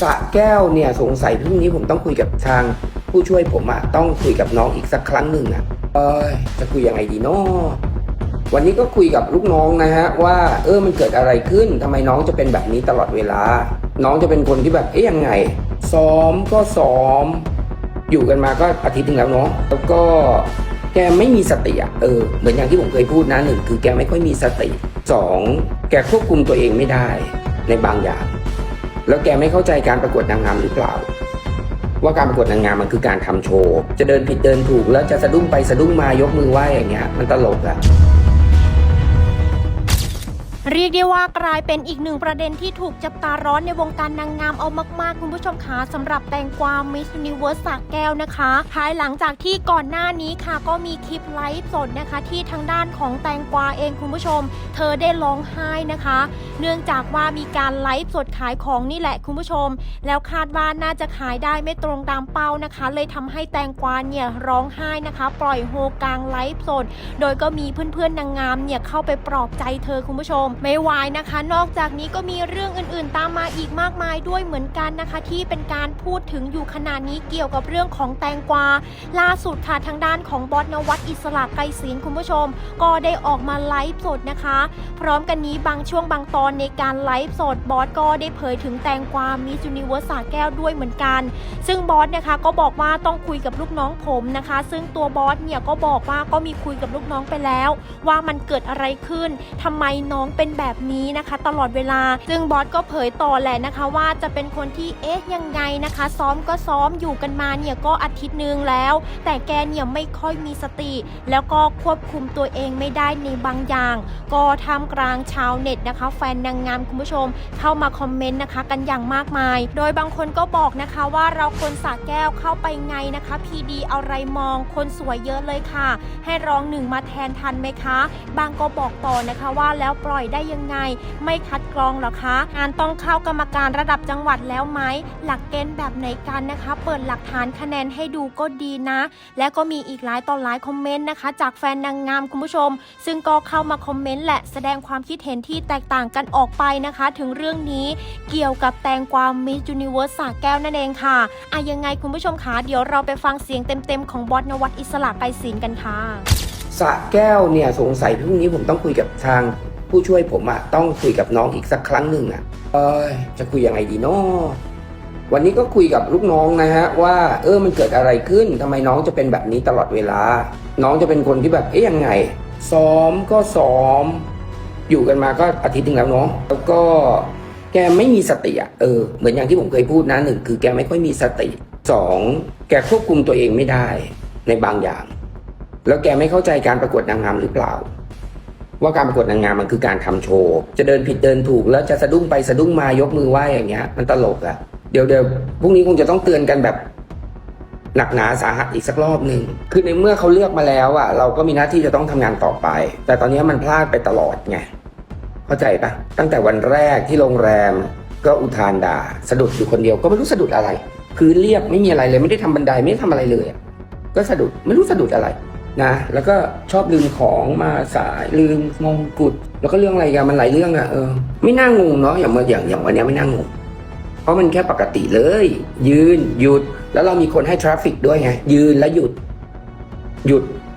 สะแก้วเนี่ยสงสัยพรุ่งนี้ผมต้องคุยกับทางผู้ช่วยผมอะต้องคุยกับน้องอีกสักครั้งหนึ่งอะเออจะคุยยังไงดีเนาะวันนี้ก็คุยกับลูกน้องนะฮะว่า เออมันเกิดอะไรขึ้นทำไมน้องจะเป็นแบบนี้ตลอดเวลา น้องจะเป็นคนที่แบบเอ๊ยยังไง ซ้อมก็ซ้อม อยู่กันมาก็อาทิตย์หนึงแล้วเนาะแล้วก็แกไม่มีสติอะเออเหมือนอย่างที่ผมเคยพูดนะหนึ่งคือแกไม่ค่อยมีสติสองแกควบคุมตัวเองไม่ได้ในบางอย่าง แล้วแกไม่เข้าใจการประกวดนางงามหรือเปล่า ว่าการประกวดนางงามมันคือการทำโชว์ จะเดินผิดเดินถูกแล้วจะสะดุ้งไปสะดุ้งมายกมือไหว้อย่างเงี้ยมันตลกอะ เรียกได้ว่ากลายเป็นอีกหนึ่งประเด็นที่ถูกจับตาร้อนในวงการนางงามเอามาก ๆ คุณผู้ชมคะสำหรับแตงกวา Miss Universe สากแก้วนะคะ ภายหลังจากที่ก่อนหน้านี้ค่ะ ก็มีคลิปไลฟ์สดนะคะ ที่ทางด้านของแตงกวาเองคุณผู้ชม เธอได้ร้องไห้นะคะ เนื่องจากว่ามีการไลฟ์สดขายของนี่แหละคุณผู้ชม แล้วคาดว่าน่าจะขายได้ไม่ตรงตามเป้านะคะ เลยทำให้แตงกวาเนี่ยร้องไห้นะคะ ปล่อยโฮกลางไลฟ์สดโดยก็มีเพื่อนๆนางงามเนี่ยเข้าไปปลอบใจเธอคุณผู้ชมไม่วายนะคะ นอกจากนี้ก็มีเรื่องอื่นๆ ตามมาอีกมากมายด้วยเหมือนกันนะคะ ที่เป็นการพูดถึงอยู่ขนาดนี้เกี่ยวกับเรื่องของแตงกวา ล่าสุดค่ะทางด้านของบอสนวัตอิสระไกรศิลคุณผู้ชม ก็ได้ออกมาไลฟ์สดนะคะ พร้อมกันนี้บางช่วงบางตอนในการไลฟ์สดบอสก็ได้เผยถึงแตงกวามิจูนิเวอร์สาแก้วด้วยเหมือนกัน ซึ่งบอสนะคะก็บอกว่าต้องคุยกับลูกน้องผมนะคะ ซึ่งตัวบอสเนี่ยก็บอกว่าก็มีคุยกับลูกน้องไปแล้ว ว่ามันเกิดอะไรขึ้นทำไมน้องเป็นแบบนี้นะคะ ตลอดเวลา ซึ่งบอสก็เผยต่อแหละนะคะ ว่าจะเป็นคนที่เอ๊ะยังไงนะคะ ซ้อมก็ซ้อมอยู่กันมาเนี่ยก็อาทิตย์หนึงแล้ว แต่แกเนี่ยไม่ค่อยมีสติ แล้วก็ควบคุมตัวเองไม่ได้ในบางอย่าง ก็ท่ามกลางชาวเน็ตนะคะ แฟนนางงามคุณผู้ชม เข้ามาคอมเมนต์นะคะกันอย่างมากมาย โดยบางคนก็บอกนะคะว่าเราคนสาแก้วเข้าไปไงนะคะพีดีอาไรมองคนสวยเยอะเลยค่ะ ให้ร้องหนึ่งมาแทนทันไหมคะ บางก็บอกต่อนะคะว่าแล้วปล่อยได้ยังไง ไม่คัดกรองหรอคะงานต้องเข้ากรรมการระดับจังหวัดแล้วไหมหลักเกณฑ์แบบไหนกันนะคะ เปิดหลักฐานคะแนนให้ดูก็ดีนะ และก็มีอีกหลายต่อหลายคอมเมนต์นะคะ จากแฟนนางงามคุณผู้ชม ซึ่งก็เข้ามาคอมเมนต์แหละแสดงความคิดเห็นที่แตกต่างกันออกไปนะคะ ถึงเรื่องนี้เกี่ยวกับแตงกวามิส s u นิเวิร์สสาแก้วนั่นเองค่ะอะยังไงคุณผู้ชมคะเดี๋ยวเราไปฟังเสียงเต็มๆของบอสนวัตอิสระไกรศิลกันค่ะสะแก้วเนี่ยสงสัยพรุ่งนี้ผมต้องคุยกับทาง ผู้ช่วยผมอะต้องคุยกับน้องอีกสักครั้งหนึ่งอะเออจะคุยยังไงดีเนาะวันนี้ก็คุยกับลูกน้องนะฮะว่า เออมันเกิดอะไรขึ้นทำไมน้องจะเป็นแบบนี้ตลอดเวลา น้องจะเป็นคนที่แบบเอ๊ยยังไง ซ้อมก็ซ้อม อยู่กันมาก็อาทิตย์หนึงแล้วเนาะแล้วก็แกไม่มีสติอะเออเหมือนอย่างที่ผมเคยพูดนะหนึ่งคือแกไม่ค่อยมีสติสองแกควบคุมตัวเองไม่ได้ในบางอย่าง แล้วแกไม่เข้าใจการประกวดนางงามหรือเปล่า ว่าการประกวดนางงามมันคือการทำโชว์ จะเดินผิดเดินถูกแล้วจะสะดุ้งไปสะดุ้งมายกมือไหว้อย่างเงี้ย มันตลกอะเดี๋ยวเดี๋ยวพรุ่งนี้คงจะต้องเตือนกันแบบหนักหนาสาหัสอีกสักรอบหนึ่งคือในเมื่อเขาเลือกมาแล้วอะเราก็มีหน้าที่จะต้องทำงานต่อไป แต่ตอนนี้มันพลาดไปตลอดไงเข้าใจปะตั้งแต่วันแรกที่โรงแรมก็อุทานด่าสะดุดอยู่คนเดียวก็ไม่รู้สะดุดอะไรพื้นเรียบไม่มีอะไรเลยไม่ได้ทำบันไดไม่ได้ทำอะไรเลยก็สะดุดไม่รู้สะดุดอะไร นะแล้วก็ชอบลืมของมาสายลืมมงกุฎแล้วก็เรื่องอะไรกันมันหลายเรื่องอะเออไม่น่างงเนาะอย่างมาอย่างอย่างวันนี้ไม่น่างงเพราะมันแค่ปกติเลย ยืนหยุด แล้วเรามีคนให้ทราฟฟิกด้วยไงยืนแล้วหยุด หยุด